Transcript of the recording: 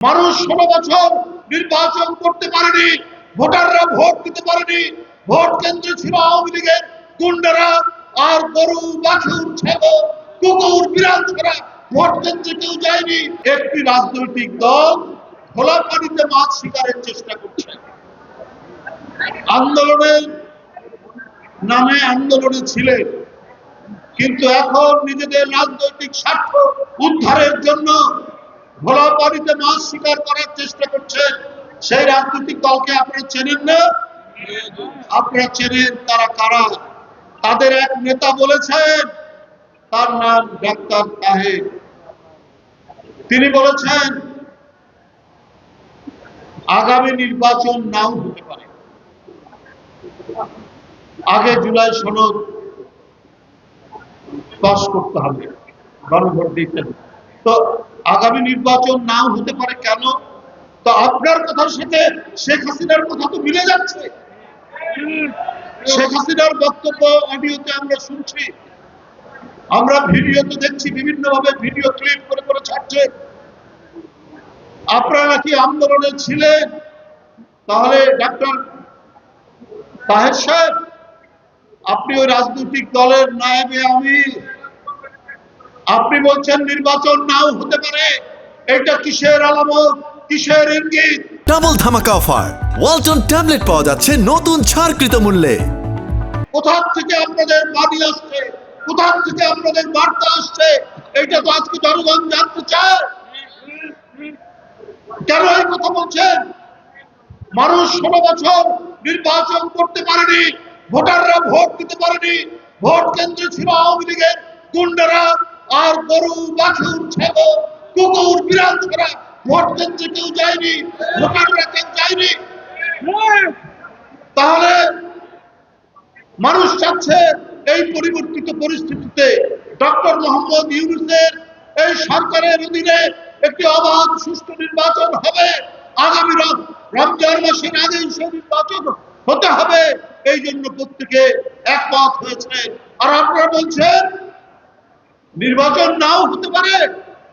মানুষ ষোলো বছর নির্বাচন করতে পারেনি, ভোটাররা ভোট দিতে পারেনি, ভোট কেন্দ্রে ছিল আওয়ামী লীগের গুন্ডারা আর গরু, বাছুর, ছাগল, কুকুর, বিড়াল ছাড়া ভোট কেন্দ্রে কেউ যায়নি। একটি রাজনৈতিক দল খোলা পানিতে মাছ শিকারের চেষ্টা করছে। আন্দোলনের নামে আন্দোলনে ছিলেন কিন্তু এখন নিজেদের রাজনৈতিক স্বার্থ উদ্ধারের জন্য ভোলা পানিতে মাছ শিকার করার চেষ্টা করছেন সেই রাজনৈতিক দলকে আপনারা চেনেন না? আপনারা চেনেন তারা কারা? তাদের এক নেতা বলেছেন, তার নাম ডাক্তার তাহের। তিনি বলেছেন, আগামী নির্বাচন নাও হতে পারে। আগে জুলাই সনদ পাশ করতে হবে। গণভোট দিতে তো আগামী নির্বাচন নাও হতে পারে কেন? তো আপনার কথার সাথে শেখ হাসিনার কথা তো মিলে যাচ্ছে। শেখ হাসিনার বক্তব্য, অডিওতে আমরা শুনছি। আমরা ভিডিওতে দেখছি বিভিন্ন ভাবে ভিডিও ক্লিপ করে করে ছাড়ছে। আপনারা নাকি আন্দোলনে ছিলেন? তাহলে ডাক্তার তাহের সাহেব, আপনি ওই রাজনৈতিক দলের নায়েবে আমি আপনি বলছেন নির্বাচন নাও হতে পারে। এটা কিসের আলামত? কিসের ইঙ্গিত? ডাবল ধামাকা অফার। ওয়ালটন ট্যাবলেট পাওয়া যাচ্ছে নতুন ছাড়কৃত মূল্যে। কোথা থেকে আপনাদের বাণী আসছে? কোথা থেকে আপনাদের বার্তা আসছে? এটা তো আজকে জনগণ জানতে চায়। কেন এই কথা বলছেন? মানুষ ষোলো বছর নির্বাচন করতে পারেনি ভোটাররা ভোট দিতে পারেনি। ভোট কেন্দ্রে ছিল আওয়ামী লীগের গুন্ডারা। গরু বাছুর ছাগল কুকুর, বিড়াল ছাড়া ভোট কেন্দ্রে কেউ যায়নি যায়নি। তাহলে মানুষ চাচ্ছে এই পরিবর্তিত পরিস্থিতিতে ডক্টর মোহাম্মদ ইউনুসের এই সরকারের অধীনে একটি অবাধ সুষ্ঠু নির্বাচন হবে। আগামী রম- রমজান মাসের আগে সেই নির্বাচন হতে হবে। এই জন্য প্রত্যেকে একমত হয়েছে। আর আপনারা বলছেন নির্বাচন নাও হতে পারে।